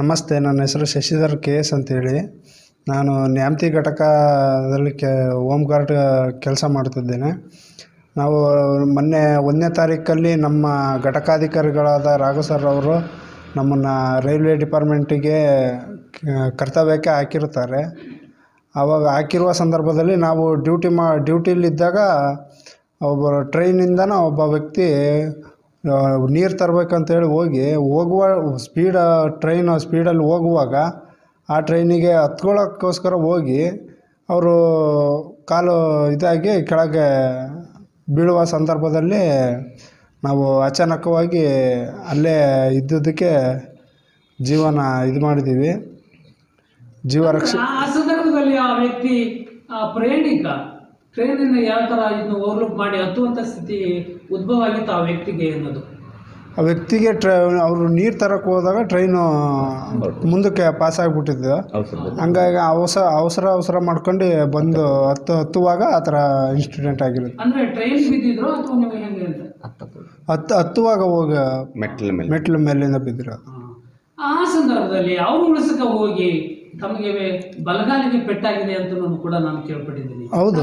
ನಮಸ್ತೆ, ನನ್ನ ಹೆಸರು ಶಶಿಧರ್ ಕೆ ಎಸ್ ಅಂತೇಳಿ. ನಾನು ನ್ಯಾಮತಿ ಘಟಕದಲ್ಲಿ ಕೆ, ಹೋಮ್ ಗಾರ್ಡ್ ಕೆಲಸ ಮಾಡ್ತಿದ್ದೇನೆ. ನಾವು ಮೊನ್ನೆ ಒಂದನೇ ತಾರೀಕಲ್ಲಿ ನಮ್ಮ ಘಟಕಾಧಿಕಾರಿಗಳಾದ ರಾಘು ಸರ್ ಅವರು ನಮ್ಮನ್ನು ರೈಲ್ವೆ ಡಿಪಾರ್ಟ್ಮೆಂಟಿಗೆ ಕರ್ತವ್ಯಕ್ಕೆ ಹಾಕಿರುತ್ತಾರೆ. ಆವಾಗ ಹಾಕಿರುವ ಸಂದರ್ಭದಲ್ಲಿ ನಾವು ಡ್ಯೂಟಿ ಮಾ ಡ್ಯೂಟಿಲಿದ್ದಾಗ ಒಬ್ಬ ಟ್ರೈನಿಂದನ ಒಬ್ಬ ವ್ಯಕ್ತಿ ನೀರು ತರಬೇಕಂತೇಳಿ ಹೋಗಿ ಹೋಗುವ ಸ್ಪೀಡ ಟ್ರೈನ್ ಸ್ಪೀಡಲ್ಲಿ ಹೋಗುವಾಗ ಆ ಟ್ರೈನಿಗೆ ಹತ್ಕೊಳ್ಳೋಕ್ಕೋಸ್ಕರ ಹೋಗಿ ಅವರು ಕಾಲು ಇದಾಗಿ ಕೆಳಗೆ ಬೀಳುವ ಸಂದರ್ಭದಲ್ಲಿ ನಾವು ಅಚಾನಕವಾಗಿ ಅಲ್ಲೇ ಇದ್ದಿದ್ದಕ್ಕೆ ಜೀವನ ಇದು ಮಾಡಿದ್ದೀವಿ. ಜೀವ ರಕ್ಷೆ ಆ ಸಂದರ್ಭದಲ್ಲಿ ಆ ವ್ಯಕ್ತಿ ಆ ಪ್ರಯಾಣಿಕ ಟ್ರೈನನ್ನು ಯಾವ ಥರ ಇದನ್ನು ಓವರ್ಲುಕ್ ಮಾಡಿ ಹತ್ತುವಂಥ ಸ್ಥಿತಿ ಉದ್ಭವ ಆಗಿತ್ತು ಆ ವ್ಯಕ್ತಿಗೆ ಅನ್ನೋದು ಆ ವ್ಯಕ್ತಿಗೆ ಟ್ರೈ ಅವರು ನೀರು ತರಕ್ಕೆ ಹೋದಾಗ ಟ್ರೈನು ಮುಂದಕ್ಕೆ ಪಾಸ್ ಆಗಿಬಿಟ್ಟಿದ್ದು. ಹಂಗಾಗಿ ಅವಸರ ಅವಸರ ಅವಸರ ಮಾಡ್ಕೊಂಡು ಬಂದು ಹತ್ತು ಹತ್ತುವಾಗ ಆ ಥರ ಇನ್ಸಿಡೆಂಟ್ ಆಗಿರುತ್ತೆ. ಅಂದ್ರೆ ಟ್ರೈನ್ ಬಿದ್ದಿದ್ರು ಅಥವಾ ನೀವು ಹೆಂಗೆ ಅಂತ? ಹತ್ತು ಹತ್ತುವಾಗ ಹೋಗ ಮೆಟ್ಲ ಮೇಲೆ. ಮೆಟ್ಲ ಮೇಲಿಂದ ಬಿದ್ದಿರೋ ಆ ಸಂದರ್ಭದಲ್ಲಿ ಅವರು ಉಳಿಸಕ್ಕೆ ಹೋಗಿ ತಮಗೆ ಬಲಗಾಲಿಗೆ ಪೆಟ್ಟಾಗಿದೆ ಅಂತ ಕೂಡ ನಾನು ಕೇಳ್ಪಟ್ಟಿದ್ದೀನಿ. ಹೌದು.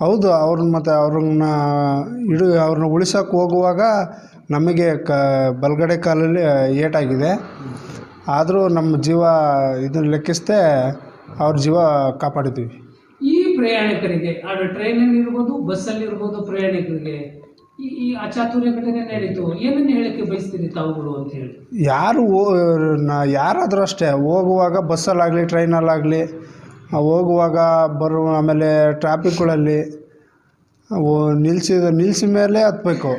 ಹೌದು ಅವ್ರನ್ನ ಮತ್ತು ಅವ್ರನ್ನ ಇಡು ಅವ್ರನ್ನ ಉಳಿಸೋಕೆ ಹೋಗುವಾಗ ನಮಗೆ ಕ ಬಲಗಡೆ ಕಾಲಲ್ಲಿ ಏಟಾಗಿದೆ. ಆದರೂ ನಮ್ಮ ಜೀವ ಇದನ್ನು ಲೆಕ್ಕಿಸದೆ ಅವ್ರ ಜೀವ ಕಾಪಾಡಿದ್ದೀವಿ ಈ ಪ್ರಯಾಣಿಕರಿಗೆ ಅದು ಟ್ರೈನಲ್ಲಿ ಇರ್ಬೋದು ಬಸ್ಸಲ್ಲಿ ಇರ್ಬೋದು ಪ್ರಯಾಣಿಕರಿಗೆ ಈ ಈ ಅಚಾತುರ್ಯ ಘಟನೆ ನಡೀತು ಏನನ್ನು ಹೇಳಕ್ಕೆ ಬಯಸ್ತೀರಿ ತಾವುಗಳು ಅಂತ ಹೇಳಿ? ಯಾರು ನಾ ಯಾರಾದರೂ ಅಷ್ಟೇ ಹೋಗುವಾಗ ಬಸ್ಸಲ್ಲಾಗಲಿ ಟ್ರೈನಲ್ಲಾಗಲಿ ಹೋಗುವಾಗ ಬರುವ ಆಮೇಲೆ ಟ್ರಾಫಿಕ್ಗಳಲ್ಲಿ ನಿಲ್ಸಿದ ನಿಲ್ಸಿದ ಮೇಲೆ ಹತ್ಬೇಕು.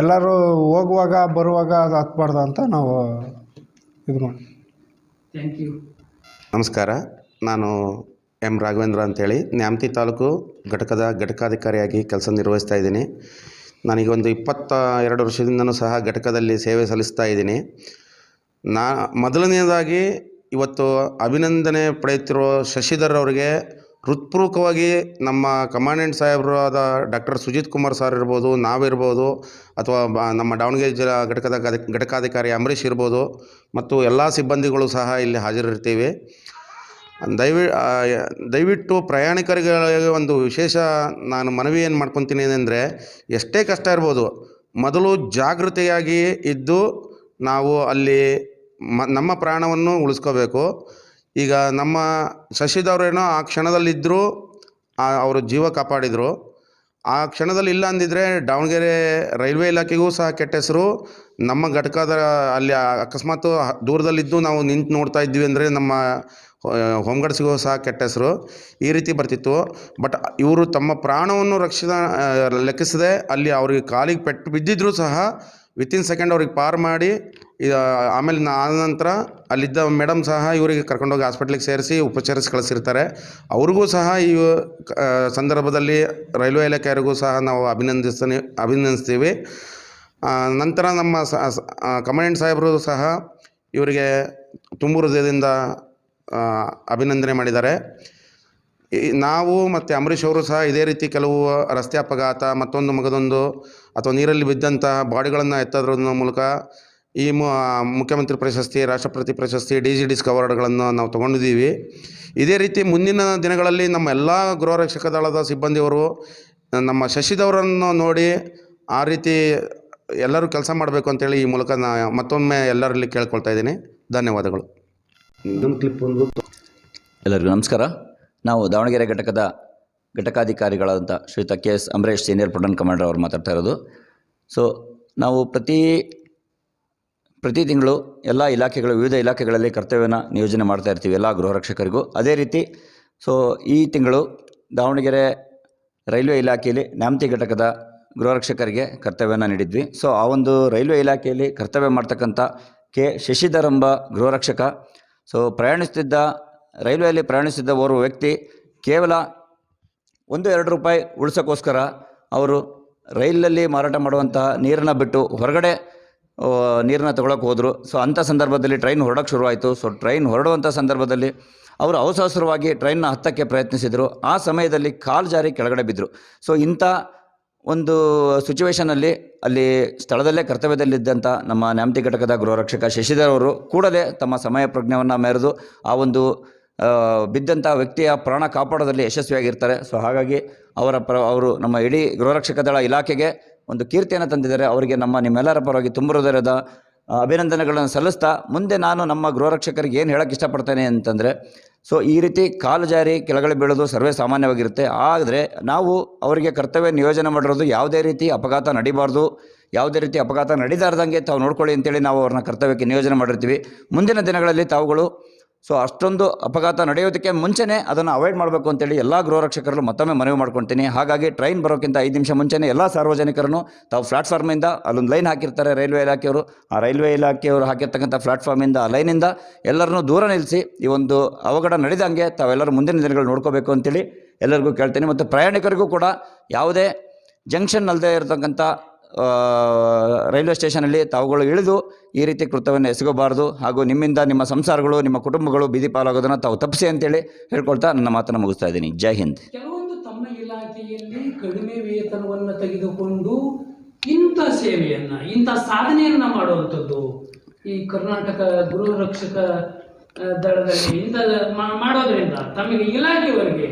ಎಲ್ಲರೂ ಹೋಗುವಾಗ ಬರುವಾಗ ಅದು ಹತ್ಬಾರ್ದು ಅಂತ ನಾವು ಇದು ಮಾಡಿ. ಥ್ಯಾಂಕ್ ಯು ನಮಸ್ಕಾರ. ನಾನು ಎಂ ರಾಘವೇಂದ್ರ ಅಂತೇಳಿ. ನ್ಯಾಮತಿ ತಾಲೂಕು ಘಟಕದ ಘಟಕಾಧಿಕಾರಿಯಾಗಿ ಕೆಲಸ ನಿರ್ವಹಿಸ್ತಾ ಇದ್ದೀನಿ. ನನಗೆ ಒಂದು ಇಪ್ಪತ್ತ ಎರಡು ವರ್ಷದಿಂದನೂ ಸಹ ಘಟಕದಲ್ಲಿ ಸೇವೆ ಸಲ್ಲಿಸ್ತಾ ಇದ್ದೀನಿ. ನಾ ಮೊದಲನೆಯದಾಗಿ ಇವತ್ತು ಅಭಿನಂದನೆ ಪಡೆಯುತ್ತಿರುವ ಶಶಿಧರ್ ಅವರಿಗೆ ಹೃತ್ಪೂರ್ವಕವಾಗಿ ನಮ್ಮ ಕಮಾಂಡೆಂಟ್ ಸಾಹೇಬರಾದ ಡಾಕ್ಟರ್ ಸುಜಿತ್ ಕುಮಾರ್ ಸರ್ ಇರ್ಬೋದು, ನಾವಿರ್ಬೋದು, ಅಥವಾ ನಮ್ಮ ದಾವಣಗೆರೆ ಜಿಲ್ಲಾ ಘಟಕದ ಘಟಕಾಧಿಕಾರಿ ಅಂಬರೀಷ್ ಇರ್ಬೋದು ಮತ್ತು ಎಲ್ಲ ಸಿಬ್ಬಂದಿಗಳು ಸಹ ಇಲ್ಲಿ ಹಾಜರಿರ್ತೀವಿ. ದಯವಿ ದಯವಿಟ್ಟು ಪ್ರಯಾಣಿಕರಿಗೆ ಒಂದು ವಿಶೇಷ ನಾನು ಮನವಿ ಏನು ಮಾಡ್ಕೊತೀನಿ ಅಂದರೆ, ಎಷ್ಟೇ ಕಷ್ಟ ಇರ್ಬೋದು, ಮೊದಲು ಜಾಗೃತೆಯಾಗಿ ಇದ್ದು ನಾವು ಅಲ್ಲಿ ಮ, ನಮ್ಮ ಪ್ರಾಣವನ್ನು ಉಳಿಸ್ಕೋಬೇಕು. ಈಗ ನಮ್ಮ ಶಶಿದವರೇನೋ ಆ ಕ್ಷಣದಲ್ಲಿದ್ದರು ಅವರು ಜೀವ ಕಾಪಾಡಿದರು. ಆ ಕ್ಷಣದಲ್ಲಿ ಇಲ್ಲ ಅಂದಿದ್ರೆ ದಾವಣಗೆರೆ ರೈಲ್ವೆ ಇಲಾಖೆಗೂ ಸಹ ಕೆಟ್ಟ ಹೆಸರು. ನಮ್ಮ ಘಟಕದ ಅಲ್ಲಿ ಅಕಸ್ಮಾತ್ ದೂರದಲ್ಲಿದ್ದು ನಾವು ನಿಂತು ನೋಡ್ತಾ ಇದ್ವಿ ಅಂದರೆ ನಮ್ಮ ಹೋಮ್ಗಾರ್ಡ್ಸ್ಗೂ ಸಹ ಕೆಟ್ಟ ಹೆಸರು. ಈ ರೀತಿ ಬರ್ತಿತ್ತು. ಬಟ್ ಇವರು ತಮ್ಮ ಪ್ರಾಣವನ್ನು ರಕ್ಷಿಸ ಲೆಕ್ಕಿಸದೆ ಅಲ್ಲಿ ಅವ್ರಿಗೆ ಕಾಲಿಗೆ ಪೆಟ್ಟು ಬಿದ್ದಿದ್ರೂ ಸಹ ವಿತಿನ್ ಸೆಕೆಂಡ್ ಅವ್ರಿಗೆ ಪಾರ್ ಮಾಡಿ ಆಮೇಲೆ ಆದ ನಂತರ ಅಲ್ಲಿದ್ದ ಮೇಡಮ್ ಸಹ ಇವರಿಗೆ ಕರ್ಕೊಂಡೋಗಿ ಹಾಸ್ಪಿಟ್ಲಿಗೆ ಸೇರಿಸಿ ಉಪಚರಿಸಿ ಕಳಿಸಿರ್ತಾರೆ. ಅವ್ರಿಗೂ ಸಹ ಈ ಸಂದರ್ಭದಲ್ಲಿ ರೈಲ್ವೆ ಇಲಾಖೆಯವರಿಗೂ ಸಹ ನಾವು ಅಭಿನಂದಿಸ್ತಾನೆ, ಅಭಿನಂದಿಸ್ತೀವಿ. ನಂತರ ನಮ್ಮ ಕಮಾಂಡೆಂಟ್ ಸಾಹೇಬರು ಸಹ ಇವರಿಗೆ ತುಂಬು ಹೃದಯದಿಂದ ಅಭಿನಂದನೆ ಮಾಡಿದ್ದಾರೆ. ನಾವು ಮತ್ತು ಅಂಬರೀಷ್ ಅವರು ಸಹ ಇದೇ ರೀತಿ ಕೆಲವು ರಸ್ತೆ ಅಪಘಾತ ಮತ್ತೊಂದು ಮಗದೊಂದು ಅಥವಾ ನೀರಲ್ಲಿ ಬಿದ್ದಂತಹ ಬಾಡಿಗಳನ್ನು ಎತ್ತೋದ್ರ ಮೂಲಕ ಈ ಮು ಮುಖ್ಯಮಂತ್ರಿ ಪ್ರಶಸ್ತಿ ರಾಷ್ಟ್ರಪತಿ ಪ್ರಶಸ್ತಿ ಡಿ ಜಿ ಡಿಸ್ಕ್ ಅವಾರ್ಡ್ಗಳನ್ನು ನಾವು ತೊಗೊಂಡಿದ್ದೀವಿ. ಇದೇ ರೀತಿ ಮುಂದಿನ ದಿನಗಳಲ್ಲಿ ನಮ್ಮ ಎಲ್ಲ ಗೃಹ ರಕ್ಷಕ ದಳದ ಸಿಬ್ಬಂದಿಯವರು ನಮ್ಮ ಶಶಿದವರನ್ನು ನೋಡಿ ಆ ರೀತಿ ಎಲ್ಲರೂ ಕೆಲಸ ಮಾಡಬೇಕು ಅಂತೇಳಿ ಈ ಮೂಲಕ ನಾ ಮತ್ತೊಮ್ಮೆ ಎಲ್ಲರಲ್ಲಿ ಕೇಳ್ಕೊಳ್ತಾ ಇದ್ದೀನಿ. ಧನ್ಯವಾದಗಳು. ಕ್ಲಿಪ್ ಒಂದು ಎಲ್ಲರಿಗೂ ನಮಸ್ಕಾರ. ನಾವು ದಾವಣಗೆರೆ ಘಟಕದ ಘಟಕಾಧಿಕಾರಿಗಳಾದಂಥ ಶ್ರೀಯುತ K S Ambareesh senior platoon commander ಅವರು ಮಾತಾಡ್ತಾ ಇರೋದು. ಸೊ ನಾವು ಪ್ರತಿ ಪ್ರತಿ ತಿಂಗಳು ಎಲ್ಲ ಇಲಾಖೆಗಳು, ವಿವಿಧ ಇಲಾಖೆಗಳಲ್ಲಿ ಕರ್ತವ್ಯನ ನಿಯೋಜನೆ ಮಾಡ್ತಾ ಇರ್ತೀವಿ ಎಲ್ಲ ಗೃಹ ರಕ್ಷಕರಿಗೂ. ಅದೇ ರೀತಿ ಸೊ ಈ ತಿಂಗಳು ದಾವಣಗೆರೆ ರೈಲ್ವೆ ಇಲಾಖೆಯಲ್ಲಿ ನ್ಯಾಮತಿ ಘಟಕದ ಗೃಹರಕ್ಷಕರಿಗೆ ಕರ್ತವ್ಯನ ನೀಡಿದ್ವಿ. ಸೊ ಆ ಒಂದು ರೈಲ್ವೆ ಇಲಾಖೆಯಲ್ಲಿ ಕರ್ತವ್ಯ ಮಾಡ್ತಕ್ಕಂಥ ಕೆ ಶಶಿಧರಂಬ ಗೃಹರಕ್ಷಕ ಗೃಹ ರಕ್ಷಕ ಸೊ ಪ್ರಯಾಣಿಸ್ತಿದ್ದ ರೈಲ್ವೆಯಲ್ಲಿ ಪ್ರಯಾಣಿಸಿದ್ದ ಓರ್ವ ವ್ಯಕ್ತಿ ಕೇವಲ ಒಂದು ಎರಡು ರೂಪಾಯಿ ಉಳಿಸೋಕ್ಕೋಸ್ಕರ ಅವರು ರೈಲಲ್ಲಿ ಮಾರಾಟ ಮಾಡುವಂತಹ ನೀರನ್ನು ಬಿಟ್ಟು ಹೊರಗಡೆ ನೀರನ್ನು ತಗೊಳಕ್ಕೆ ಹೋದರು. ಸೊ ಅಂಥ ಸಂದರ್ಭದಲ್ಲಿ ಟ್ರೈನ್ ಹೊರಡೋಕ್ಕೆ ಶುರುವಾಯಿತು. ಸೊ ಟ್ರೈನ್ ಹೊರಡುವಂಥ ಸಂದರ್ಭದಲ್ಲಿ ಅವರು ಅವಸರವಾಗಿ ಟ್ರೈನ್ನ ಹತ್ತಕ್ಕೆ ಪ್ರಯತ್ನಿಸಿದರು. ಆ ಸಮಯದಲ್ಲಿ ಕಾಲು ಜಾರಿ ಕೆಳಗಡೆ ಬಿದ್ದರು ಸೊ ಇಂಥ ಒಂದು ಸಿಚುವೇಷನಲ್ಲಿ ಅಲ್ಲಿ ಸ್ಥಳದಲ್ಲೇ ಕರ್ತವ್ಯದಲ್ಲಿದ್ದಂಥ ನಮ್ಮ ನ್ಯಾಮತಿ ಘಟಕದ ಗೃಹರಕ್ಷಕ ಶಶಿಧರ್ ಅವರು ಕೂಡಲೇ ತಮ್ಮ ಸಮಯ ಪ್ರಜ್ಞೆಯನ್ನು ಮೆರೆದು ಆ ಒಂದು ಬಿದ್ದಂಥ ವ್ಯಕ್ತಿಯ ಪ್ರಾಣ ಕಾಪಾಡೋದಲ್ಲಿ ಯಶಸ್ವಿಯಾಗಿರ್ತಾರೆ. ಸೊ ಹಾಗಾಗಿ ಅವರ ಪ್ರ, ಅವರು ನಮ್ಮ ಇಡೀ ಗೃಹರಕ್ಷಕ ದಳ ಇಲಾಖೆಗೆ ಒಂದು ಕೀರ್ತಿಯನ್ನು ತಂದಿದ್ದಾರೆ. ಅವರಿಗೆ ನಮ್ಮ ನಿಮ್ಮೆಲ್ಲರ ಪರವಾಗಿ ತುಂಬ ಹೃದಯದ ಅಭಿನಂದನೆಗಳನ್ನು ಸಲ್ಲಿಸ್ತಾ ಮುಂದೆ ನಾನು ನಮ್ಮ ಗೃಹರಕ್ಷಕರಿಗೆ ಏನು ಹೇಳೋಕ್ಕೆ ಇಷ್ಟಪಡ್ತೇನೆ ಅಂತಂದರೆ ಸೊ ಈ ರೀತಿ ಕಾಲು ಜಾರಿ ಕೆಳಗಡೆ ಬೀಳೋದು ಸರ್ವೇ ಸಾಮಾನ್ಯವಾಗಿರುತ್ತೆ. ಆದರೆ ನಾವು ಅವರಿಗೆ ಕರ್ತವ್ಯ ನಿಯೋಜನೆ ಮಾಡಿರೋದು ಯಾವುದೇ ರೀತಿ ಅಪಘಾತ ನಡಿಬಾರ್ದು. ಯಾವುದೇ ರೀತಿ ಅಪಘಾತ ನಡೀದಾರ್ದಂಗೆ ತಾವು ನೋಡ್ಕೊಳ್ಳಿ ಅಂತೇಳಿ ನಾವು ಅವ್ರನ್ನ ಕರ್ತವ್ಯಕ್ಕೆ ನಿಯೋಜನೆ ಮಾಡಿರ್ತೀವಿ. ಮುಂದಿನ ದಿನಗಳಲ್ಲಿ ತಾವುಗಳು ಸೊ ಅಷ್ಟೊಂದು ಅಪಘಾತ ನಡೆಯೋದಕ್ಕೆ ಮುಂಚೆನೇ ಅದನ್ನು ಅವಾಯ್ಡ್ ಮಾಡಬೇಕು ಅಂತೇಳಿ ಎಲ್ಲ ಗೃಹರಕ್ಷಕರಲ್ಲೂ ಮತ್ತೊಮ್ಮೆ ಮನವಿ ಮಾಡ್ಕೊತೀನಿ. ಹಾಗಾಗಿ ಟ್ರೈನ್ ಬರೋಕ್ಕಿಂತ ಐದು ನಿಮಿಷ ಮುಂಚೆನೇ ಎಲ್ಲ ಸಾರ್ವಜನಿಕರನ್ನು ತಾವು ಪ್ಲಾಟ್ಫಾರ್ಮಿಂದ ಅಲ್ಲೊಂದು ಲೈನ್ ಹಾಕಿರ್ತಾರೆ ರೈಲ್ವೆ ಇಲಾಖೆಯವರು. ಆ ರೈಲ್ವೆ ಇಲಾಖೆಯವರು ಹಾಕಿರ್ತಕ್ಕಂಥ ಪ್ಲಾಟ್ಫಾರ್ಮಿಂದ ಆ ಲೈನಿಂದ ಎಲ್ಲರನ್ನೂ ದೂರ ನಿಲ್ಲಿಸಿ ಈ ಒಂದು ಅವಘಡ ನಡೆದಂಗೆ ತಾವೆಲ್ಲರೂ ಮುಂದಿನ ದಿನಗಳು ನೋಡ್ಕೋಬೇಕು ಅಂತೇಳಿ ಎಲ್ಲರಿಗೂ ಕೇಳ್ತೀನಿ. ಮತ್ತು ಪ್ರಯಾಣಿಕರಿಗೂ ಕೂಡ ಯಾವುದೇ ಜಂಕ್ಷನ್ ಅಲ್ಲದೆ ಇರತಕ್ಕಂಥ ರೈಲ್ವೆ ಸ್ಟೇಷನಲ್ಲಿ ತಾವುಗಳು ಇಳಿದು ಈ ರೀತಿ ಕೃತ್ಯವನ್ನು ಎಸಗಬಾರ್ದು ಹಾಗೂ ನಿಮ್ಮಿಂದ ನಿಮ್ಮ ಸಂಸಾರಗಳು ನಿಮ್ಮ ಕುಟುಂಬಗಳು ಬೀದಿ ಪಾಲಾಗೋದನ್ನು ತಾವು ತಪ್ಪಿಸಿ ಅಂತೇಳಿ ಹೇಳ್ಕೊಳ್ತಾ ನನ್ನ ಮಾತನ್ನು ಮುಗಿಸ್ತಾ ಇದ್ದೀನಿ. ಜೈ ಹಿಂದ್. ಕೆಲವೊಂದು ತಮ್ಮ ಇಲಾಖೆಯಲ್ಲಿ ಕಡಿಮೆ ವೇತನವನ್ನು ತೆಗೆದುಕೊಂಡು ಇಂಥ ಸೇವೆಯನ್ನು ಇಂಥ ಸಾಧನೆಯನ್ನು ಮಾಡುವಂಥದ್ದು ಈ ಕರ್ನಾಟಕ ಗೃಹ ರಕ್ಷಕ ದಳದಲ್ಲಿ ಇಂಥ ಮಾಡೋದ್ರಿಂದ ತಮಗೆ ಇಲಾಖೆಯವರಿಗೆ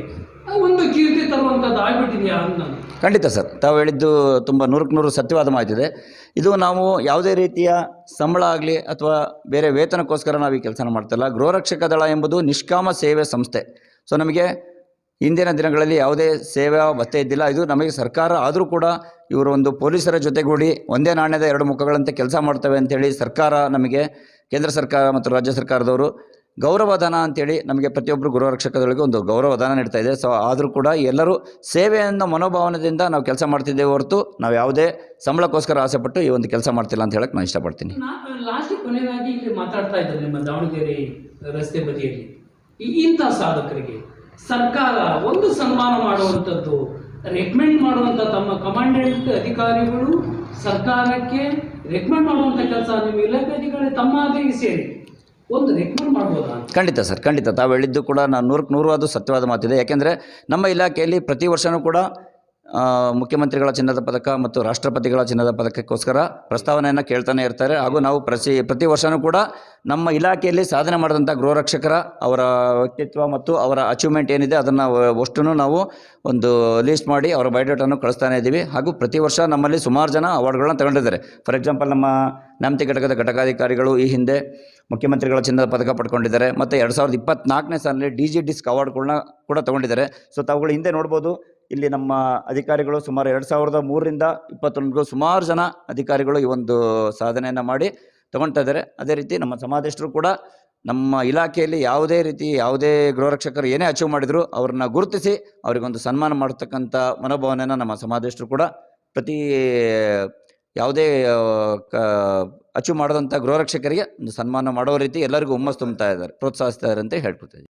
ಒಂದು ಕೀರ್ತಿ ತರುವಂಥದ್ದು ಆಗ್ಬಿಟ್ಟಿದೆಯಾ ಅಂತ. ಖಂಡಿತ ಸರ್. ತಾವು ಹೇಳಿದ್ದು ತುಂಬ ನೂರಕ್ಕೆ ನೂರು ಸತ್ಯವಾದ ಮಾಹಿತಿದೆ ಇದು ನಾವು ಯಾವುದೇ ರೀತಿಯ ಸಂಬಳ ಆಗಲಿ ಅಥವಾ ಬೇರೆ ವೇತನಕ್ಕೋಸ್ಕರ ನಾವು ಈ ಕೆಲಸನ ಮಾಡ್ತಿಲ್ಲ. ಗೃಹರಕ್ಷಕ ದಳ ಎಂಬುದು ನಿಷ್ಕಾಮ ಸೇವೆ ಸಂಸ್ಥೆ. ಸೊ ನಮಗೆ ಇಂದಿನ ದಿನಗಳಲ್ಲಿ ಯಾವುದೇ ಸೇವಾ ಭತ್ತೆ ಇದ್ದಿಲ್ಲ. ಇದು ನಮಗೆ ಸರ್ಕಾರ ಆದರೂ ಕೂಡ ಇವರು ಒಂದು ಪೊಲೀಸರ ಜೊತೆಗೂಡಿ ಒಂದೇ ನಾಣ್ಯದ ಎರಡು ಮುಖಗಳಂತೆ ಕೆಲಸ ಮಾಡ್ತವೆ ಅಂತೇಳಿ ಸರ್ಕಾರ ನಮಗೆ ಕೇಂದ್ರ ಸರ್ಕಾರ ಮತ್ತು ರಾಜ್ಯ ಸರ್ಕಾರದವರು ಗೌರವಧನ ಅಂತೇಳಿ ನಮಗೆ ಪ್ರತಿಯೊಬ್ಬರು ಗೃಹರಕ್ಷಕಗಳಿಗೆ ಒಂದು ಗೌರವಧನ ನೀಡ್ತಾ ಇದೆ. ಸೊ ಆದರೂ ಕೂಡ ಎಲ್ಲರೂ ಸೇವೆಯನ್ನು ಮನೋಭಾವನೆಯಿಂದ ನಾವು ಕೆಲಸ ಮಾಡ್ತಿದ್ದೇವೆ ಹೊರತು ನಾವು ಯಾವುದೇ ಸಂಬಳಕ್ಕೋಸ್ಕರ ಆಸೆಪಟ್ಟು ಈ ಒಂದು ಕೆಲಸ ಮಾಡ್ತಿಲ್ಲ ಅಂತ ಹೇಳಕ್ಕೆ ನಾನು ಇಷ್ಟಪಡ್ತೀನಿ ಲಾಸ್ಟ್ ಕೊನೆಯದಾಗಿ ಇಲ್ಲಿ ಮಾತಾಡ್ತಾ ಇದ್ದಾರೆ ನಿಮ್ಮ ದಾವಣಗೆರೆ ರಸ್ತೆ ಬದಿಯಲ್ಲಿ. ಇಂಥ ಸಾಧಕರಿಗೆ ಸರ್ಕಾರ ಒಂದು ಸನ್ಮಾನ ಮಾಡುವಂಥದ್ದು ರೆಕಮೆಂಡ್ ಮಾಡುವಂಥ ತಮ್ಮ ಕಮಾಂಡೆಂಟ್ ಅಧಿಕಾರಿಗಳು ಸರ್ಕಾರಕ್ಕೆ ರೆಕಮೆಂಡ್ ಮಾಡುವಂಥ ಕೆಲಸ ನಿಮ್ಮ ಇಲಾಖೆ ಅಧಿಕಾರಿ ತಮ್ಮ ಅದಿಗೆ ಸೇರಿ. ಖಂಡಿತ ಸರ್, ಖಂಡಿತ. ತಾವು ಹೇಳಿದ್ದು ಕೂಡ ನಾನು ನೂರಕ್ಕೆ ನೂರು ಅದು ಸತ್ಯವಾದ ಮಾತಿದೆ. ಯಾಕೆಂದರೆ ನಮ್ಮ ಇಲಾಖೆಯಲ್ಲಿ ಪ್ರತಿ ವರ್ಷವೂ ಕೂಡ ಮುಖ್ಯಮಂತ್ರಿಗಳ ಚಿನ್ನದ ಪದಕ ಮತ್ತು ರಾಷ್ಟ್ರಪತಿಗಳ ಚಿನ್ನದ ಪದಕಕ್ಕೋಸ್ಕರ ಪ್ರಸ್ತಾವನೆಯನ್ನು ಕೇಳ್ತಾನೆ ಇರ್ತಾರೆ. ಹಾಗೂ ನಾವು ಪ್ರತಿ ಪ್ರತಿ ವರ್ಷವೂ ಕೂಡ ನಮ್ಮ ಇಲಾಖೆಯಲ್ಲಿ ಸಾಧನೆ ಮಾಡಿದಂಥ ಗೃಹರಕ್ಷಕರ ಅವರ ವ್ಯಕ್ತಿತ್ವ ಮತ್ತು ಅವರ ಅಚೀವ್ಮೆಂಟ್ ಏನಿದೆ ಅದನ್ನು ಅಷ್ಟು ನಾವು ಒಂದು ಲೀಸ್ಟ್ ಮಾಡಿ ಅವರ ಬಯೋಡೇಟನ್ನು ಕಳಿಸ್ತಾನೆ ಇದ್ದೀವಿ. ಹಾಗೂ ಪ್ರತಿ ವರ್ಷ ನಮ್ಮಲ್ಲಿ ಸುಮಾರು ಜನ ಅವಾರ್ಡ್ಗಳನ್ನ ತಗೊಂಡಿದ್ದಾರೆ. ಫಾರ್ ಎಕ್ಸಾಂಪಲ್ ನಮ್ಮ ನ್ಯಾಮತಿ ಘಟಕದ ಘಟಕಾಧಿಕಾರಿಗಳು ಈ ಹಿಂದೆ ಮುಖ್ಯಮಂತ್ರಿಗಳ ಚಿನ್ನದ ಪದಕ ಪಡ್ಕೊಂಡಿದ್ದಾರೆ. ಮತ್ತು ಎರಡು ಸಾವಿರದ ಇಪ್ಪತ್ನಾಲ್ಕನೇ ಸಾಲಿನಲ್ಲಿ ಡಿ ಜಿ ಡಿಸ್ಕ್ ಅವಾರ್ಡ್ಗಳನ್ನ ಕೂಡ ತಗೊಂಡಿದ್ದಾರೆ. ಸೊ ತಾವುಗಳು ಹಿಂದೆ ನೋಡ್ಬೋದು ಇಲ್ಲಿ ನಮ್ಮ ಅಧಿಕಾರಿಗಳು ಸುಮಾರು ಎರಡು ಸಾವಿರದ ಮೂರರಿಂದ ಇಪ್ಪತ್ತೊಂದು ಸುಮಾರು ಜನ ಅಧಿಕಾರಿಗಳು ಈ ಒಂದು ಸಾಧನೆಯನ್ನು ಮಾಡಿ ತಗೊಳ್ತಾ ಇದ್ದಾರೆ. ಅದೇ ರೀತಿ ನಮ್ಮ ಸಮಾಧಿಷ್ಟರು ಕೂಡ ನಮ್ಮ ಇಲಾಖೆಯಲ್ಲಿ ಯಾವುದೇ ರೀತಿ ಯಾವುದೇ ಗೃಹರಕ್ಷಕರು ಏನೇ ಅಚೀವ್ ಮಾಡಿದ್ರು ಅವ್ರನ್ನ ಗುರುತಿಸಿ ಅವರಿಗೊಂದು ಸನ್ಮಾನ ಮಾಡತಕ್ಕಂಥ ಮನೋಭಾವನೆಯನ್ನು ನಮ್ಮ ಸಮಾಧಿಷ್ಟರು ಕೂಡ ಪ್ರತಿ ಯಾವುದೇ ಅಚೀವ್ ಮಾಡಿದಂಥ ಗೃಹರಕ್ಷಕರಿಗೆ ಒಂದು ಸನ್ಮಾನ ಮಾಡೋ ರೀತಿ ಎಲ್ಲರಿಗೂ ಹುಮ್ಮಸ್ ತುಂಬ್ತಾ ಇದ್ದಾರೆ, ಪ್ರೋತ್ಸಾಹಿಸ್ತಾ ಇದ್ದಾರೆ ಅಂತ ಹೇಳ್ಕೊತಾ